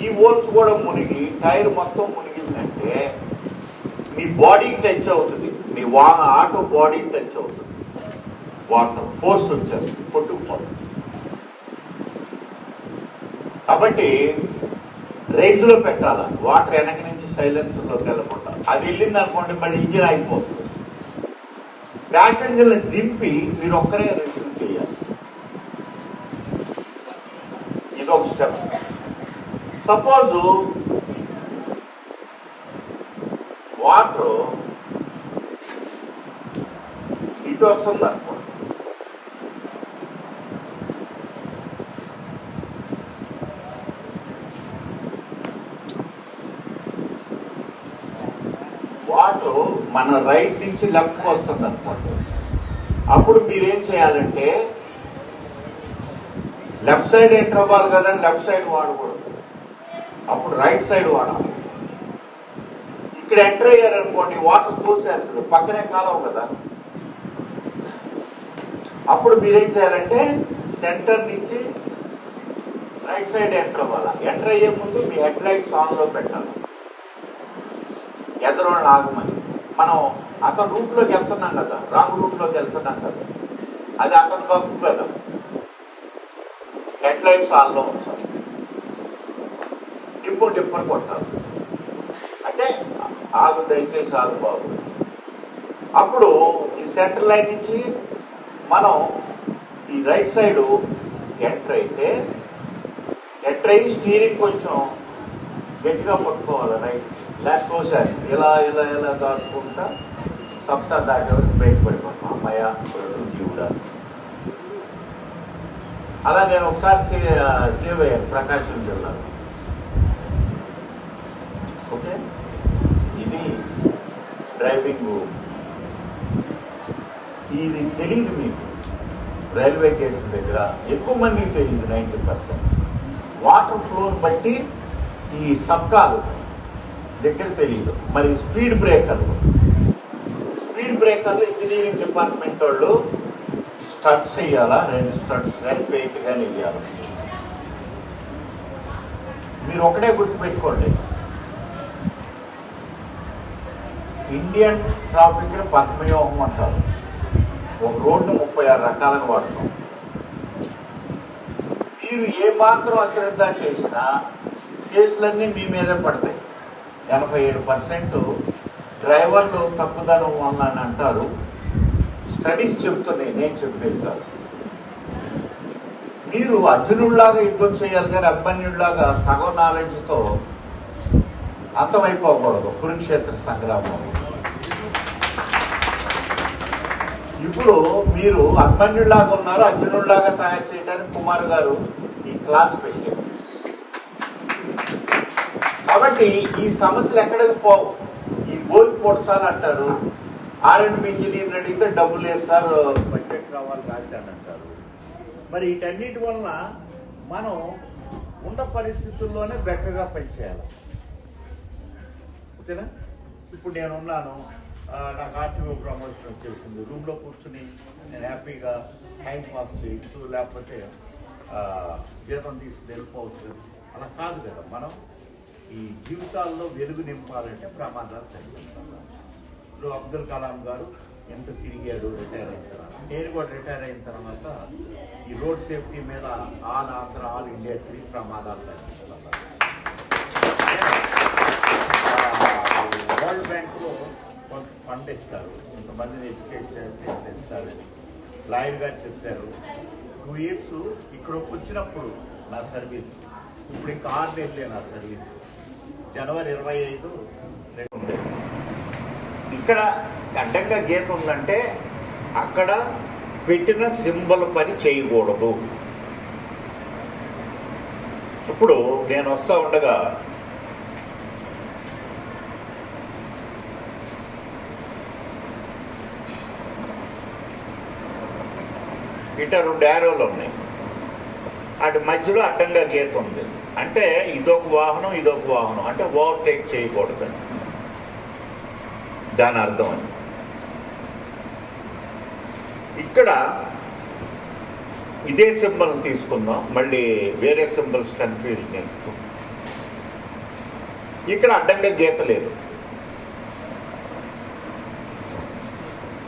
ఈ హోల్స్ కూడా మునిగి టైర్ మొత్తం మునిగిందంటే మీ బాడీకి టచ్ అవుతుంది మీ వా ఆటో బాడీకి టచ్ అవుతుంది. వాటర్ ఫోర్స్ వచ్చేస్తుంది కొట్టుకుపోతుంది. కాబట్టి రైతులో పెట్టాలి? వాటర్ వెనక నుంచి సైలెన్స్లో వెళ్ళకుండా. అది వెళ్ళింది అనుకోండి మళ్ళీ ఇంజిన్ అయిపోతుంది ప్యాసింజర్ని దింపి మీరు ఒక్కరే రిసీవ్ చేయాలి. ఇదొక స్టెప్. సపోజ్ వాటర్ ఇటు వస్తుంది అనుకోండి వాటర్ మన రైట్ నుంచి లెఫ్ట్కి వస్తుంది అనుకోండి అప్పుడు మీరేం చేయాలంటే లెఫ్ట్ సైడ్ ఎంటర్ అవ్వాలి కదా లెఫ్ట్ సైడ్ వాడకూడదు. అప్పుడు రైట్ సైడ్ వాడాలి ఇక్కడ ఎంటర్ అయ్యారనుకోండి వాటర్ తోసేస్తుంది. పక్కనే కాలం కదా. అప్పుడు మీరేం చేయాలంటే సెంటర్ నుంచి రైట్ సైడ్ ఎంటర్ అవ్వాలి. ఎంటర్ అయ్యే ముందు మీ హెడ్ లైట్స్ ఆన్లో పెట్టాలి. ఎదరోళ్ళని ఆగమని. మనం అతని రూట్లోకి వెళ్తున్నాం కదా. రాంగ్ రూట్లోకి వెళ్తున్నాం కదా. అది అతని హక్కు కదా. హెడ్ లైట్స్ ఆన్లో ఉంచాలి. టిప్పు కొట్టాలి అంటే ఆగు దయచేసి ఆగు బాబు. అప్పుడు ఈ సెంటర్ లైన్ నుంచి మనం ఈ రైట్ సైడ్ ఎంటర్ అయితే ఎంటర్ అయ్యి స్టీరింగ్ కొంచెం గట్టిగా పట్టుకోవాలి రైట్. లెఫ్ట్ కోసేసి ఇలా ఇలా ఇలా దాచుకుంటా సప్తా దాటే వరకు బ్రేక్ పడిపోతాం అమ్మాయ జీవుడా. అలా నేను ఒకసారి సేవ్ అయ్యాను ప్రకాశం జిల్లాలో. ఓకే? ఇది డ్రైవింగ్ ఇది తెలియదు మీకు. రైల్వే గేట్స్ దగ్గర ఎక్కువ మందికి తెలియదు నైంటీ పర్సెంట్. వాటర్ ఫ్లోని బట్టి ఈ సబ్కాలు దగ్గర తెలియదు మరి స్పీడ్ బ్రేకర్లు. స్పీడ్ బ్రేకర్లు ఇంజనీరింగ్ డిపార్ట్మెంట్ వాళ్ళు స్టడ్స్ వేయాలా? రెండు స్టడ్స్ కానీ పెయింట్ కానీ వేయాలి? మీరు ఒకటే గుర్తుపెట్టుకోండి. ఇండియన్ ట్రాఫిక్ పద్మవ్యూహం అంటారు. ఒక రోడ్డు ముప్పై ఆరు రకాలుగా వాడతాం. మీరు ఏ మాత్రం అశ్రద్ధ చేసినా కేసులన్నీ మీ మీదే పడతాయి. ఎనభై ఏడు పర్సెంట్ డ్రైవర్లు తప్పుదనం వల్ల అని అంటారు. స్టడీస్ చెప్తున్నాయి నేను చెప్పేది కాదు. మీరు అర్జునుడిలాగా యుద్ధం చేయాలి కానీ అభిమన్యుడిలాగా సగం నాలెడ్జ్తో అంతమైపోకూడదు కురుక్షేత్ర సంగ్రామం. ఇప్పుడు మీరు అభిమన్యుడిలాగా ఉన్నారు అర్జునుడిలాగా తయారు చేయడానికి కుమార్ గారు ఈ క్లాస్ పెట్టారు. కాబట్టి ఈ సమస్యలు ఎక్కడికి పోవు. ఈ గోల్ పొడచాలి అంటారు. ఆర్ఎండ్ ఇంజనీర్ని అడిగితే డబ్బులు వేస్తారు బడ్జెట్ రావాలి రాశానంటారు మరి వీటన్నిటి వలన మనం ఉన్న పరిస్థితుల్లోనే బెటర్గా పనిచేయాలి. ఓకేనా? ఇప్పుడు నేను ఉన్నాను. నాకు ఆర్టీఓ ప్రమోషన్ వచ్చేసింది. రూమ్లో కూర్చుని నేను హ్యాపీగా టైం పాస్ చేయొచ్చు లేకపోతే జీతం తీసుకు వెళ్ళిపోవచ్చు. అలా కాదు కదా మనం. ఈ జీవితాల్లో వెలుగు నింపాలంటే ప్రమాదాలు తగ్గించాలి ఇప్పుడు అబ్దుల్ కలాం గారు ఎంత తిరిగాడు రిటైర్ అయిన తర్వాత. నేను కూడా రిటైర్ అయిన తర్వాత ఈ రోడ్ సేఫ్టీ మీద ఆల్ ఆంధ్ర ఆల్ ఇండియా తిరిగి ప్రమాదాలు తగ్గించాలి వరల్డ్ బ్యాంక్లో కొంత ఫండ్ ఇస్తారు. కొంతమందిని ఎడ్యుకేట్ చేసి ఇస్తారని లాయర్ గారు చెప్పారు. టూ ఇయర్స్ ఇక్కడికి వచ్చినప్పుడు నా సర్వీస్. ఇప్పుడు ఇంకా ఆరు నెలలే నా సర్వీస్. జనవరి ఇరవై ఐదు రేపు ఉంది. ఇక్కడ అడ్డంగా గీత ఉందంటే అక్కడ పెట్టిన సింబల్ పని చేయకూడదు. ఇప్పుడు నేను వస్తూ ఉండగా ఇట రెండు యారోలు ఉన్నాయి. అటు మధ్యలో అడ్డంగా గీత ఉంది. అంటే ఇదొక వాహనం ఇదొక వాహనం. అంటే ఓవర్టేక్ చేయకూడదని దాని అర్థం అని ఇక్కడ ఇదే సింబల్ తీసుకుందాం. మళ్ళీ వేరే సింబల్స్ కన్ఫ్యూజన్ ఎందుకు? ఇక్కడ అడ్డంగా గీత లేదు.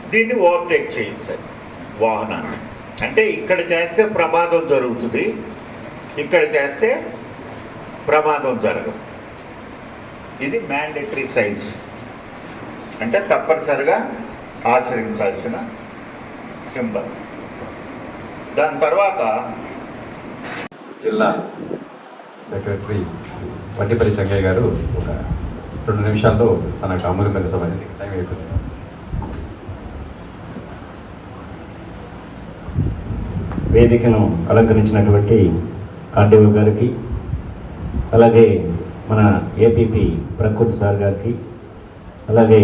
దీన్ని ఓవర్టేక్ చేయించాలి. వాహనాన్ని. అంటే ఇక్కడ చేస్తే ప్రమాదం జరుగుతుంది. ఇక్కడ చేస్తే ప్రమాదం జరగదు. ఇది మ్యాండేటరీ సైన్స్ అంటే తప్పనిసరిగా ఆచరించాల్సిన సింబల్. దాని తర్వాత జిల్లా సెక్రటరీ వడ్డీపల్లి చెంగయ్య గారు ఒక రెండు నిమిషాల్లో తనకు అమలు సభ టైం అయిపోతుంది వేదికను అలంకరించినటువంటి ఆర్డీఓ గారికి అలాగే మన ఏపీపీ ప్రకృతి సార్ గారికి అలాగే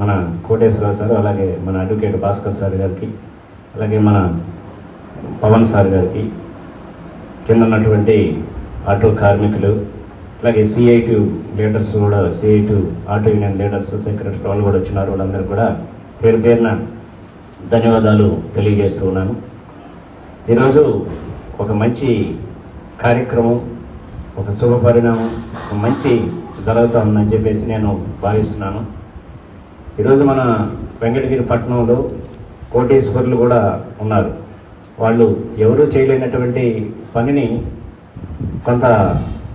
మన కోటేశ్వరరావు సార్ అలాగే మన అడ్వకేట్ భాస్కర్ సార్ గారికి అలాగే మన పవన్ సార్ గారికి కింద ఉన్నటువంటి ఆటో కార్మికులు అలాగే సిఐటి లీడర్స్ కూడా CITU auto union leaders secretary వాళ్ళు కూడా వచ్చినారు. వాళ్ళందరూ కూడా పేరు పేరున ధన్యవాదాలు తెలియజేస్తూ ఉన్నాను. ఈరోజు ఒక మంచి కార్యక్రమం ఒక శుభ పరిణామం ఒక మంచి జరుగుతుందని చెప్పేసి నేను భావిస్తున్నాను. ఈరోజు మన వెంకటగిరి పట్టణంలో కోటేశ్వర్లు కూడా ఉన్నారు. వాళ్ళు ఎవరూ చేయలేనటువంటి పనిని కొంత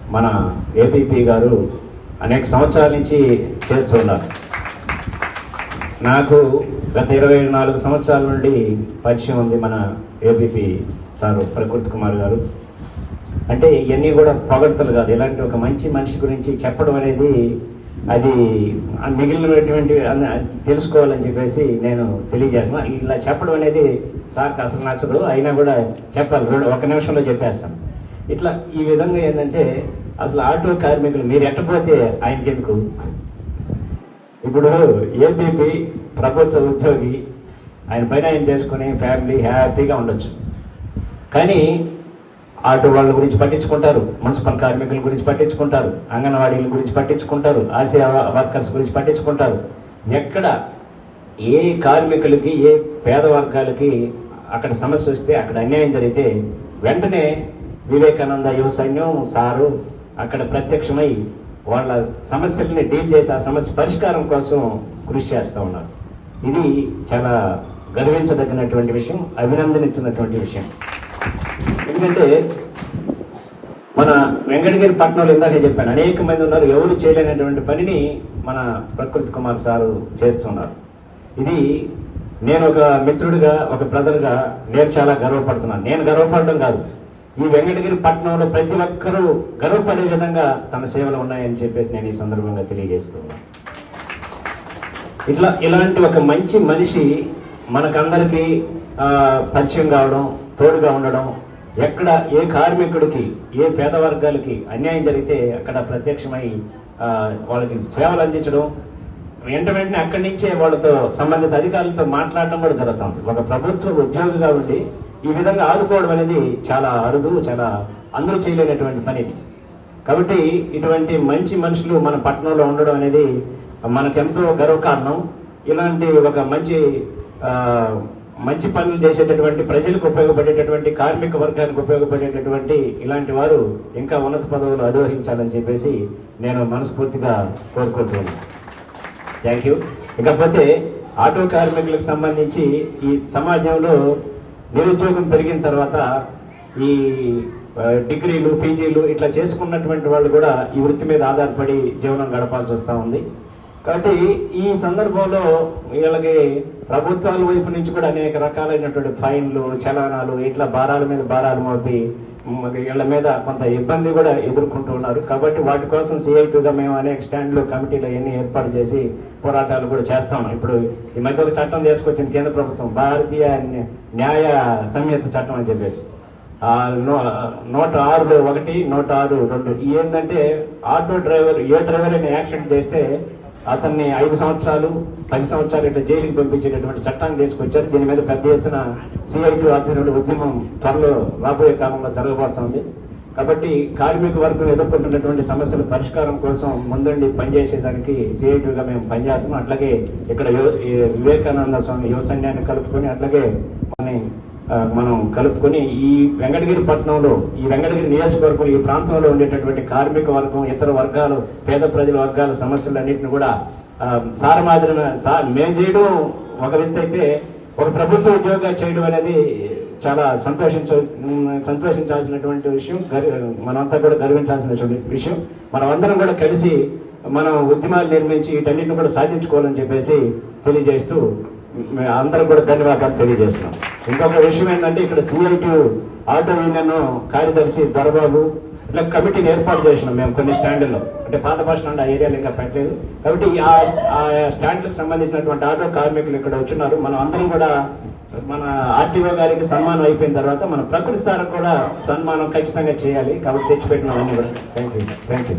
మన ఏపీపీ గారు అనేక సంవత్సరాల నుంచి చేస్తున్నారు. నాకు గత ఇరవై నాలుగు సంవత్సరాల నుండి పరిచయం ఉంది మన ఏబీపీ సారు ప్రకృతి కుమార్ గారు. అంటే ఇవన్నీ కూడా పొగడ్తలు కాదు. ఇలాంటి ఒక మంచి మనిషి గురించి చెప్పడం అనేది అది మిగిలినటువంటి తెలుసుకోవాలని చెప్పేసి నేను తెలియజేస్తున్నాను ఇలా చెప్పడం అనేది సార్కి అసలు నచ్చదు. అయినా కూడా చెప్పాలి. రెండు- ఒక నిమిషంలో చెప్పేస్తాను. ఇట్లా ఈ విధంగా ఏంటంటే అసలు ఆటో కార్మికులు మీరు ఎట్టపోతే ఆయనకి ఎందుకు ఇప్పుడు ఏబీపీ ప్రభుత్వ ఉద్యోగి ఆయన పైన ఆయన చేసుకుని ఫ్యామిలీ హ్యాపీగా ఉండొచ్చు. కానీ ఆటో వాళ్ళ గురించి పట్టించుకుంటారు మున్సిపల్ కార్మికుల గురించి పట్టించుకుంటారు అంగన్వాడీల గురించి పట్టించుకుంటారు ఆసియా వర్కర్స్ గురించి పట్టించుకుంటారు. ఎక్కడ ఏ కార్మికులకి ఏ పేద వర్గాలకి అక్కడ సమస్య వస్తే అక్కడ అన్యాయం జరిగితే వెంటనే వివేకానంద యువ సైన్యం సారు అక్కడ ప్రత్యక్షమై వాళ్ళ సమస్యల్ని డీల్ చేసి ఆ సమస్య పరిష్కారం కోసం కృషి చేస్తూ ఉన్నారు. ఇది చాలా గర్వించదగినటువంటి విషయం అభినందనించినటువంటి విషయం. ఎందుకంటే మన వెంకటగిరి పట్టణంలో ఇందాక చెప్పాను అనేక మంది ఉన్నారు ఎవరు చేయలేనటువంటి పనిని మన ప్రకృతి కుమార్ సారు చేస్తున్నారు. ఇది నేను ఒక మిత్రుడిగా ఒక బ్రదర్గా నేను చాలా గర్వపడుతున్నాను. నేను గర్వపడడం కాదు. ఈ వెంకటగిరి పట్టణంలో ప్రతి ఒక్కరూ గర్వపడే విధంగా తన సేవలు ఉన్నాయని చెప్పేసి నేను ఈ సందర్భంగా తెలియజేస్తున్నాను ఇట్లా ఇలాంటి ఒక మంచి మనిషి మనకందరికీ ఆ, పరిచయం కావడం తోడుగా ఉండడం ఎక్కడ ఏ కార్మికుడికి ఏ పేద వర్గాలకి అన్యాయం జరిగితే అక్కడ ప్రత్యక్షమై వాళ్ళకి సేవలు అందించడం వెంట వెంటనే అక్కడి నుంచే వాళ్ళతో సంబంధిత అధికారులతో మాట్లాడడం కూడా జరుగుతుంది. ఒక ప్రభుత్వ ఉద్యోగిగా ఉండి ఈ విధంగా ఆదుకోవడం అనేది చాలా అరుదు చాలా అందరూ చేయలేనటువంటి పని కాబట్టి ఇటువంటి మంచి మనుషులు మన పట్టణంలో ఉండడం అనేది మనకెంతో గర్వకారణం. ఇలాంటి ఒక మంచి మంచి పనులు చేసేటటువంటి ప్రజలకు ఉపయోగపడేటటువంటి కార్మిక వర్గానికి ఉపయోగపడేటటువంటి ఇలాంటి వారు ఇంకా ఉన్నత పదవులు అధిరోహించాలని చెప్పేసి నేను మనస్ఫూర్తిగా కోరుకుంటున్నాను. థ్యాంక్ యూ ఇకపోతే ఆటో కార్మికులకు సంబంధించి ఈ సమాజంలో నిరుద్యోగం పెరిగిన తర్వాత ఈ డిగ్రీలు పీజీలు ఇట్లా చేసుకున్నటువంటి వాళ్ళు కూడా ఈ వృత్తి మీద ఆధారపడి జీవనం గడపాల్సి వస్తూ ఉంది. కాబట్టి ఈ సందర్భంలో వీళ్ళకి ప్రభుత్వాల వైపు నుంచి కూడా అనేక రకాలైనటువంటి ఫైన్లు చలానాలు ఇట్లా భారాల మీద భారాలు మోపి వీళ్ళ మీద కొంత ఇబ్బంది కూడా ఎదుర్కొంటూ ఉన్నారు. కాబట్టి వాటి కోసం సిఐపిగా మేము అనేక స్టాండ్లు కమిటీలు అవన్నీ ఏర్పాటు చేసి పోరాటాలు కూడా చేస్తాం ఇప్పుడు ఈ మధ్య ఒక చట్టం తీసుకొచ్చింది కేంద్ర ప్రభుత్వం భారతీయ న్యాయ సంహిత చట్టం అని చెప్పేసి. ఆ నూట ఆరులో ఒకటి నూట ఆరు రెండు. ఏంటంటే ఆటో డ్రైవర్ ఏ డ్రైవర్ అయినా యాక్సిడెంట్ చేస్తే అతన్ని ఐదు సంవత్సరాలు పది సంవత్సరాలు ఇట్లా జైలుకి పంపించేటటువంటి చట్టాన్ని తీసుకొచ్చారు. దీని మీద పెద్ద ఎత్తున సిఐటి ఆధ్వర్యంలో ఉద్యమం త్వరలో రాబోయే కాలంలో జరగబోతోంది. కాబట్టి కార్మిక వర్గం ఎదుర్కొంటున్నటువంటి సమస్యల పరిష్కారం కోసం ముందుండి పనిచేసేదానికి సిఐటిగా మేము పనిచేస్తున్నాం. అట్లాగే ఇక్కడ వివేకానంద స్వామి యువ కలుపుకొని అట్లాగే మన మనం కలుపుకొని ఈ వెంకటగిరి పట్టణంలో ఈ వెంకటగిరి నియోజకవర్గం ఈ ప్రాంతంలో ఉండేటటువంటి కార్మిక వర్గం ఇతర వర్గాలు పేద ప్రజల వర్గాల సమస్యలన్నింటిని కూడా ఆ, సారమాదిన మేము చేయడం ఒక వ్యక్తి అయితే ఒక ప్రభుత్వ ఉద్యోగం చేయడం అనేది చాలా సంతోషించ సంతోషించాల్సినటువంటి విషయం మనంతా మనమంతా కూడా గర్వించాల్సిన విషయం. మనం అందరం కూడా కలిసి మనం ఉద్యమాలు నిర్మించి వీటన్నిటిని కూడా సాధించుకోవాలని చెప్పేసి తెలియజేస్తూ మేము అందరం కూడా ధన్యవాదాలు తెలియజేస్తున్నాం. ఇంకొక విషయం ఏంటంటే ఇక్కడ సిఐటి ఆటో యూనియన్ కార్యదర్శి దొరబాబు ఇట్లా కమిటీని ఏర్పాటు చేసినాం మేము కొన్ని స్టాండ్లో అంటే పాత భాష స్టాండ్ ఆ ఏరియాలో ఇంకా పెట్టలేదు. కాబట్టి ఆ ఆ స్టాండ్లకు సంబంధించినటువంటి ఆటో కార్మికులు ఇక్కడ వచ్చినారు. మనం అందరం కూడా మన ఆర్టీఓ గారికి సన్మానం అయిపోయిన తర్వాత మన ప్రకృతి సార్ కూడా సన్మానం ఖచ్చితంగా చేయాలి. కాబట్టి తెచ్చిపెట్టినాం అన్ని కూడా థ్యాంక్ యూ థ్యాంక్ యూ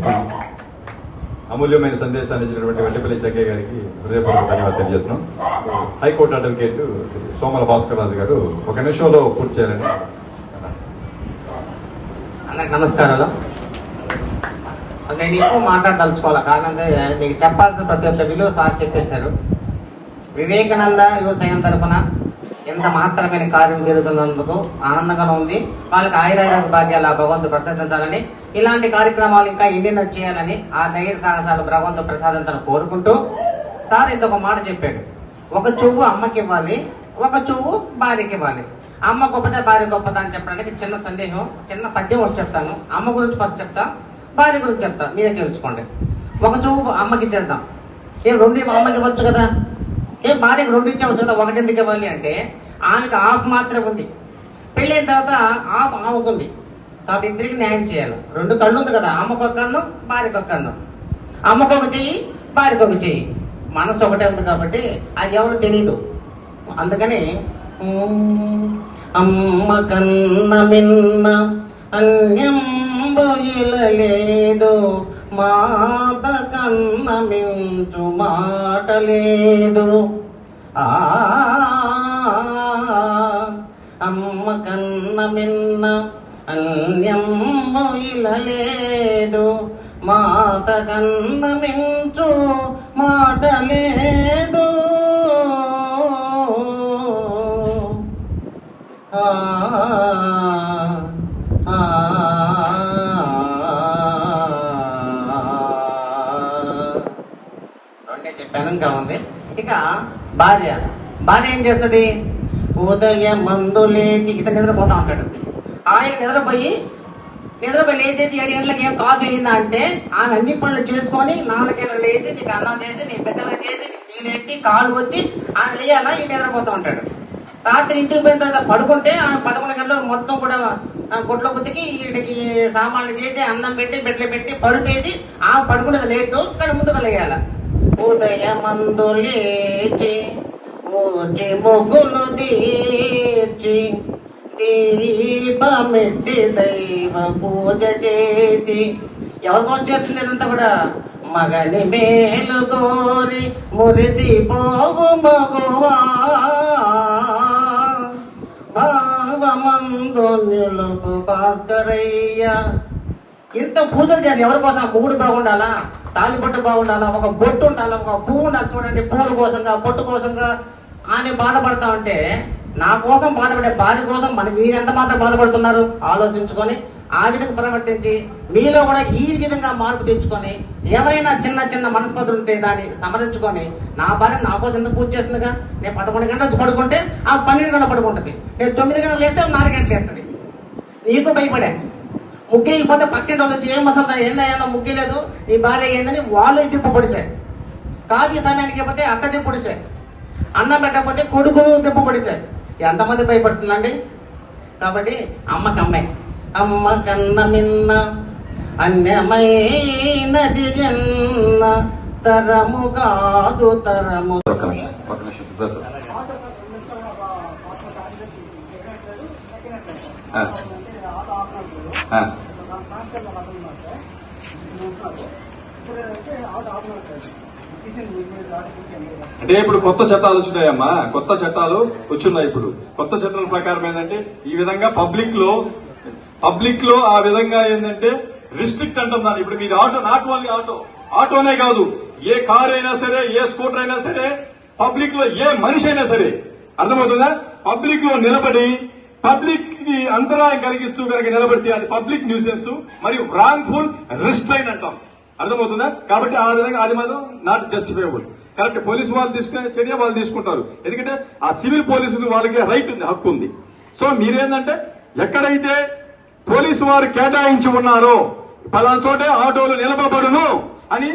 అమూల్యమైన సందేశాన్ని ఇచ్చినటువంటి వెంటపల్లి చెక్కయ్య గారికి హృదయపూర్వక ధన్యవాదాలు తెలియజేస్తున్నాం. High court advocate Somala Bhaskar Raju గారు ఒక నిమిషంలో పూర్తి చేయాలని అందరికి నమస్కారాలు. నేను ఎక్కువ మాట్లాడదలుచుకోవాలి? కారణం మీకు చెప్పాల్సిన ప్రతి ఒక్క విలువ సార్ చెప్పేశారు. వివేకానంద యువ తరఫున ఎంత మాత్రమైన కార్యం జరుగుతున్నందుకు ఆనందంగా ఉంది. వాళ్ళకి ఆయురారోగ్య భాగ్యాల భగవంతుడు ప్రసాదించాలని ఇలాంటి కార్యక్రమాలు ఇంకా ఎన్నెన్నో చేయాలని ఆ ధైర్య సాహసాలు భగవంతుడు ప్రసాదించాలని కోరుకుంటూ సార్ ఇంత ఒక మాట చెప్పాడు. ఒక చెవు అమ్మకి ఇవ్వాలి ఒక చెవు భార్యకి ఇవ్వాలి అమ్మ గొప్పదా భార్య గొప్పదా అని చెప్పడానికి చిన్న సందేహం చిన్న పద్యం వచ్చి చెప్తాను. అమ్మ గురించి ఫస్ట్ చెప్తా భార్య గురించి చెప్తా. మీరే తెలుసుకోండి. ఒక చెవు అమ్మకి ఇచ్చేద్దాం ఏం రెండు అమ్మకి ఇవ్వచ్చు కదా. ఏ భార్యకి రెండు ఇచ్చాము చదువు ఒకటి ఎందుకు ఇవ్వాలి అంటే ఆమెకి ఆఫ్ మాత్రం ఉంది. పెళ్ళైన తర్వాత ఆఫ్ ఆమెకు ఉంది. కాబట్టి ఇద్దరికి న్యాయం చేయాలి. రెండు కళ్ళు ఉంది కదా అమ్మకు ఒక కన్ను భార్యకు ఒక కన్ను. అమ్మకు ఒక చెయ్యి భార్యకు ఒక చెయ్యి. మనసు ఒకటే ఉంది కాబట్టి అది ఎవరు తెలియదు అందుకని అమ్మ కన్న మిన్న అన్యం లేదు మాత కన్న మించు మాట లేదు అమ్మ కన్న మిన్న అన్యం ఇలలేదు. మాత కన్న మించు మాట లేదు ఇక భార్య. భార్య ఏం చేస్తుంది? ఉదయం మందు లేచి ఇతను నిద్రపోతా ఉంటాడు. ఆయన నిద్రపోయి నిద్రపోయి లేచేసి ఏడు గంటలకు ఏం కాఫీ అయిందా అంటే ఆమె అన్ని పనులు చేసుకొని నాలుగేళ్ళు లేచి నీకు అన్నం చేసి నీ బిడ్డలు చేసి నీళ్ళెట్టి నీళ్ళు ఎట్టి కాలు ఒత్తి ఆమె లేయాలా ఈ నిద్రపోతూ ఉంటాడు. రాత్రి ఇంటికి పోయిన తర్వాత పడుకుంటే ఆమె పదకొండు గంటలు మొత్తం కూడా గుట్ల గుత్తికి వీటికి సామాన్లు చేసి అన్నం పెట్టి బిడ్డలు పెట్టి పరుపేసి ఆమె పడుకునేది లేటు కానీ ముందుగా లేయాల. ఉదయమందు లేచి ఊచి ముగ్గులు తీర్చి దీపమిట్టి దైవ పూజ చేసి. ఎవరు పూజ చేస్తుంది ఇదంతా కూడా? మగని మేలు కోరి మురిది పోవు మగువా. భావమందు నిలుపు భాస్కరయ్య ఇంత పూజలు చేసి ఎవరి కోసం? మూడు బాగుండాలా? తాలి బొట్టు బాగుండాలా? ఒక బొట్టు ఉండాలా? ఒక పువ్వు ఉండాలి? చూడండి పూల కోసంగా బొట్టు కోసంగా ఆమె బాధపడతా ఉంటే నా కోసం బాధపడే భార్య కోసం మన మీరు ఎంత మాత్రం బాధపడుతున్నారు? ఆలోచించుకొని ఆ విధంగా ప్రవర్తించి మీలో కూడా ఈ విధంగా మార్పు తెచ్చుకొని ఏవైనా చిన్న చిన్న మనస్పతులు ఉంటే దాన్ని సమరించుకొని నా భార్య నా కోసం ఎంత పూజ చేస్తుందిగా? నేను పదకొండు గంటలు వచ్చి పడుకుంటే ఆ పన్నెండు గంటలు పడుకుంటుంది. నేను తొమ్మిది గంటలు లేస్తే నాలుగు గంటలు వేస్తుంది నీకు భయపడే. ముగ్గేయకపోతే పక్కింటి వాళ్ళు వచ్చి ఏం మసలు ఏందయ్యా ముగ్గలేదు నీ భార్య ఏందని వాళ్ళు తిప్పు పొడిచాయి కాఫీ సమయానికి పోతే అత్త తిప్పు పొడిచాయి అన్నం పెట్టకపోతే కొడుకు తిప్పు పొడిచాయి ఎంతమంది భయపడుతుందండి కాబట్టి అమ్మకి అమ్మాయి అమ్మ కన్న మిన్న అన్యమైనది జన్న తరము కాదు తరము. సార్. అంటే ఇప్పుడు కొత్త చట్టాలు వచ్చినాయమ్మా. కొత్త చట్టాలు వచ్చున్నాయి ఇప్పుడు. కొత్త చట్టాల ప్రకారం ఏంటంటే ఈ విధంగా పబ్లిక్లో పబ్లిక్లో ఆ విధంగా ఏంటంటే రిస్ట్రిక్ట్ అంటున్నారు ఇప్పుడు మీరు ఆటో నాట్ ఓన్లీ ఆటో. ఆటోనే కాదు. ఏ కార్ అయినా సరే ఏ స్కూటర్ అయినా సరే పబ్లిక్లో ఏ మనిషి అయినా సరే అర్థమవుతుందా? పబ్లిక్లో నిలబడి పబ్లిక్కి అంతరాయం కలిగిస్తూ కనుక నిలబడితే అది పబ్లిక్ న్యూసెన్స్ మరియు రాంగ్ఫుల్ రిస్ట్రైన్ అంటాం. అర్థమవుతుందా? కాబట్టి ఆ విధంగా అది మాత్రం నాట్ జస్టిఫైబుల్ కరెక్ట్ పోలీసు వాళ్ళు తీసుకునే చర్య వాళ్ళు తీసుకుంటారు. ఎందుకంటే ఆ సివిల్ పోలీసులు వాళ్ళకి రైట్ ఉంది హక్కు ఉంది. సో మీరేంటంటే ఎక్కడైతే పోలీసు వారు కేటాయించి ఉన్నారో పలానా చోటే ఆటోలు నిలబడను అని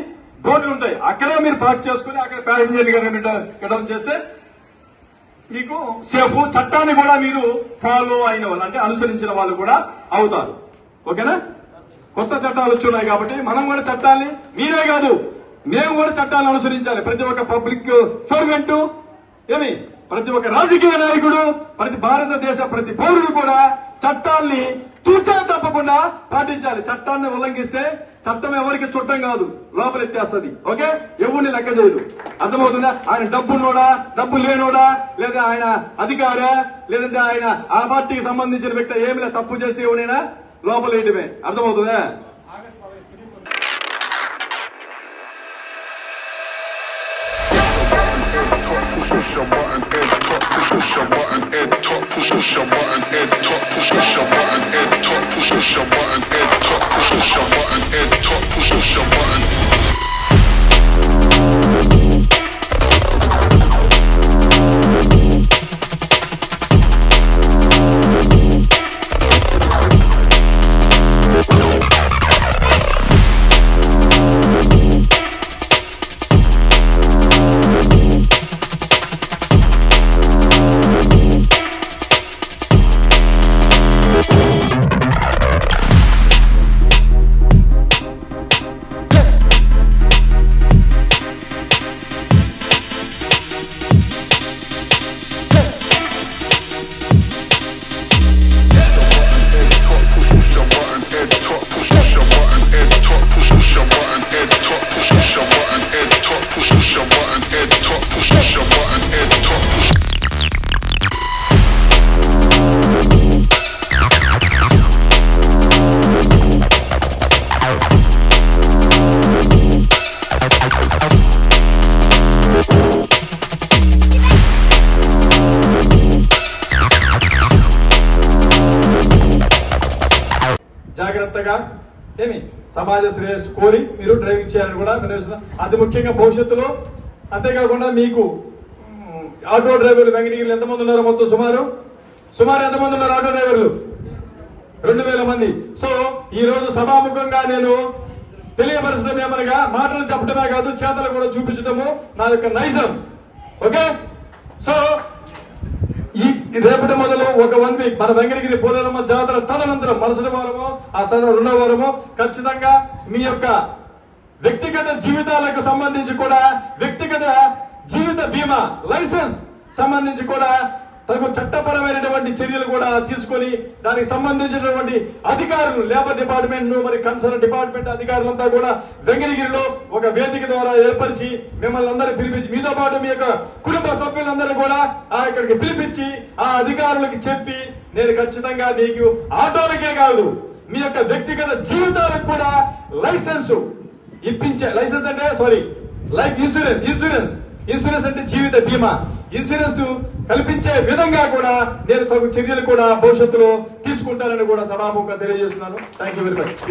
బోర్డులు ఉంటాయి. అక్కడే మీరు పార్క్ చేసుకుని అక్కడ ప్యాసింజర్ కట్టడం చేస్తే మీకు సేఫ్ చట్టాన్ని కూడా మీరు ఫాలో అయిన వాళ్ళు అంటే అనుసరించిన వాళ్ళు కూడా అవుతారు. ఓకేనా? కొత్త చట్టాలు వచ్చున్నాయి కాబట్టి మనం కూడా చట్టాన్ని మీరే కాదు మేము కూడా చట్టాలను అనుసరించాలి. ప్రతి ఒక్క పబ్లిక్ సర్వెంట్ ఏమి? ప్రతి ఒక్క రాజకీయ నాయకుడు ప్రతి భారతదేశ ప్రతి పౌరుడు కూడా చట్టాల్ని తూచా తప్పకుండా పాటించాలి. చట్టాన్ని ఉల్లంఘిస్తే చట్టం ఎవరికి చుట్టం కాదు లోపలెత్తేస్తుంది ఓకే? ఎవరిని లెక్క చేయదు. అర్థమవుతుందా? ఆయన డబ్బున్నోడా? డబ్బు లేనోడా? లేదా ఆయన అధికారా? లేదంటే ఆయన ఆ పార్టీకి సంబంధించిన వ్యక్తి ఏమి తప్పు చేసి ఎవరైనా లోపలేయటమే అర్థమవుతుందా? Push your button, Ed. top, push your button, Ed. top, push your button, జాగ్రత్తగా ఏమి సమాజ శ్రేయస్సు కోరి మీరు డ్రైవింగ్ చేయాలని కూడా నిర్వహిస్తున్నాం అది ముఖ్యంగా భవిష్యత్తులో అంతేకాకుండా మీకు ఆటో డ్రైవర్లు వెంకటగిరిలో ఎంతమంది ఉన్నారు మొత్తం సుమారు? సుమారు ఎంతమంది ఉన్నారు ఆటో డ్రైవర్లు? రెండు వేల మంది. సో ఈ రోజు సభాముఖంగా నేను తెలియపరచడం ఏమనగా మాటలు చెప్పడమే కాదు చేతలు కూడా చూపించడము నా యొక్క నైజం. ఓకే? సో రేపటి మొదలు ఒక వన్ వీక్ మన వెంకటగిరి పోలేరమ్మ జాతర తదనంతరం మరుసటి వారము ఆ తన రెండో వారము ఖచ్చితంగా మీ యొక్క వ్యక్తిగత జీవితాలకు సంబంధించి కూడా వ్యక్తిగత జీవిత బీమా లైసెన్స్ సంబంధించి కూడా తగు చట్టపరమైనటువంటి చర్యలు కూడా తీసుకొని దానికి సంబంధించినటువంటి అధికారులు లేబర్ డిపార్ట్మెంట్ మరి కన్సర్న్ డిపార్ట్మెంట్ అధికారులంతా కూడా వెంకటగిరిలో ఒక వేదిక ద్వారా ఏర్పరిచి మిమ్మల్ని అందరూ పిలిపించి మీతో పాటు మీ యొక్క కుటుంబ సభ్యులందరూ కూడా ఆ ఇక్కడికి పిలిపించి ఆ అధికారులకి చెప్పి నేను ఖచ్చితంగా నీకు ఆటోలకే కాదు మీ యొక్క వ్యక్తిగత జీవితాలకు కూడా లైసెన్స్ ఇప్పించే లైసెన్స్ అంటే sorry life insurance insurance. Insurance అంటే జీవిత బీమా. ఇన్సూరెన్స్ కల్పించే విధంగా కూడా నేను తగు చర్యలు కూడా భవిష్యత్తులో తీసుకుంటానని కూడా సభాముఖంగా తెలియజేస్తున్నాను. Thank you very much